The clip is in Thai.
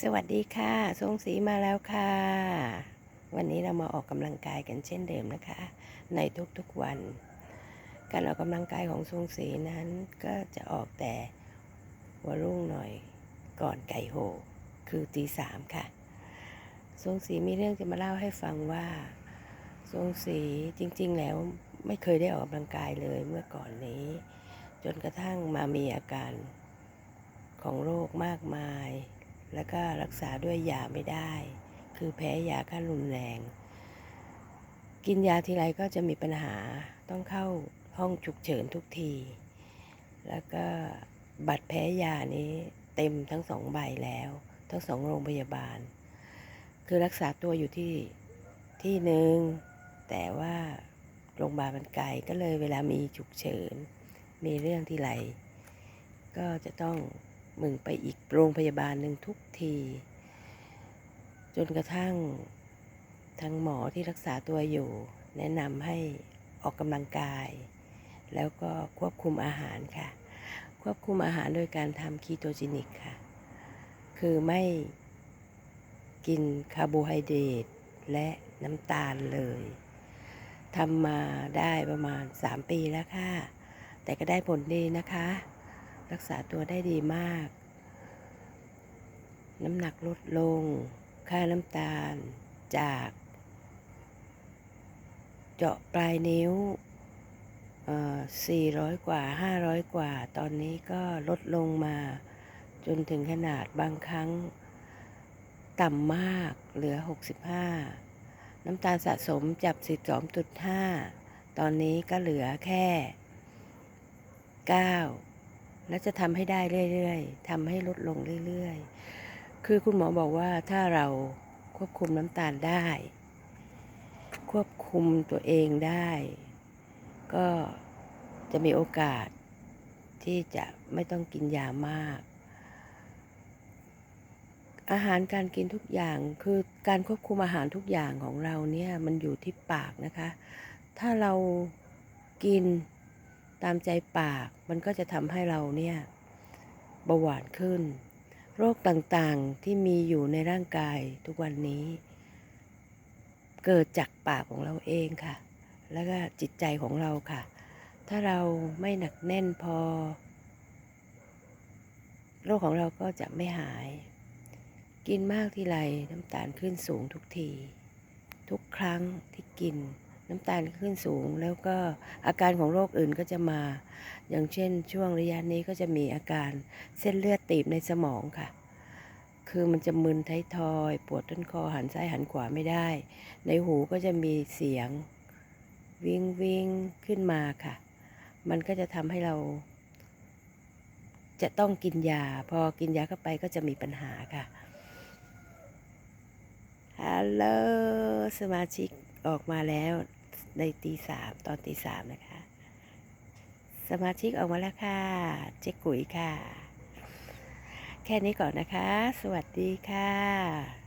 สวัสดีค่ะทรงสีมาแล้วค่ะ วันนี้เรามาออกกำลังกายกันเช่นเดิมนะคะ ในทุกๆวัน การออกกำลังกายของทรงสีนั้น ก็จะออกแต่หัวรุ่งหน่อยก่อนไก่โห คือตีสามค่ะทรงสีมีเรื่องจะมาเล่าให้ฟังว่าทรงสีจริง ๆ แล้วไม่เคยได้ออกกำลังกายเลยเมื่อก่อนนี้ จนกระทั่งมามีอาการของโรคมากมาย แล้วก็รักษาด้วยยาไม่ได้ คือแพ้ยาขั้นรุนแรง กินยาทีไรก็จะมีปัญหาต้องเข้าห้องฉุกเฉินทุกที แล้วก็บัตรแพ้ยานี้เต็มทั้งสองใบแล้ว ทั้งสองโรงพยาบาล คือรักษาตัวอยู่ที่ที่หนึ่งแต่ว่าโรงพยาบาลมันไกลก็เลยเวลามีฉุกเฉิน มีเรื่องที่ไรก็จะต้อง มึงไปอีกโรงพยาบาลหนึ่งทุกที จนกระทั่งทางหมอที่รักษาตัวอยู่ แนะนำให้ออกกำลังกาย แล้วก็ควบคุมอาหารค่ะ ควบคุมอาหารโดยการทำคีโตจินิกค่ะ คือไม่กินคาร์โบไฮเดรตและน้ำตาลเลยทำมาได้ประมาณ 3 ปีแล้วค่ะ แต่ก็ได้ผลดีนะคะ รักษาตัวได้ดีมาก น้ำหนักลดลง ค่าน้ำตาลจาก เจาะปลายนิ้วเอ่อ400 กว่า 500 กว่า ตอนนี้ก็ลดลงมา จนถึงขนาดบางครั้ง ต่ำมากเหลือ 65 น้ำตาลสะสมจาก12.5 ตอนนี้ก็เหลือแค่ 9 แล้วจะทำให้ได้เรื่อยๆทำให้ลดลงเรื่อยๆ คือคุณหมอบอกว่าถ้าเราควบคุมน้ำตาลได้ ควบคุมตัวเองได้ ก็จะมีโอกาสที่จะไม่ต้องกินยามาก อาหารการกินทุกอย่างคือการควบคุมอาหารทุกอย่างของเราเนี่ยมันอยู่ที่ปากนะคะ ถ้าเรากิน ตามใจปากมันก็จะทำให้เราเนี่ยเบาหวานขึ้น โรคต่างๆที่มีอยู่ในร่างกายทุกวันนี้ เกิดจากปากของเราเองค่ะ แล้วก็จิตใจของเราค่ะ ถ้าเราไม่หนักแน่นพอ โรคของเราก็จะไม่หาย กินมากทีไรน้ำตาลขึ้นสูงทุกที ทุกครั้งที่กิน น้ำตาลขึ้นสูง แล้วก็อาการของโรคอื่นก็จะมา อย่างเช่นช่วงระยะนี้ก็จะมีอาการเส้นเลือดตีบในสมองค่ะ คือมันจะมึนท้ายทอย ปวดต้นคอหันซ้ายหันขวาไม่ได้ ในหูก็จะมีเสียงวิงวิงขึ้นมาค่ะ มันก็จะทำให้เรา จะต้องกินยา พอกินยาเข้าไปก็จะมีปัญหาค่ะฮัลโหลสมาชิก ออกมาแล้วในตีสามตอนตีสามนะคะ สมาชิกออกมาแล้วค่ะ เจ๊กุ๋ยค่ะ แค่นี้ก่อนนะคะ สวัสดีค่ะ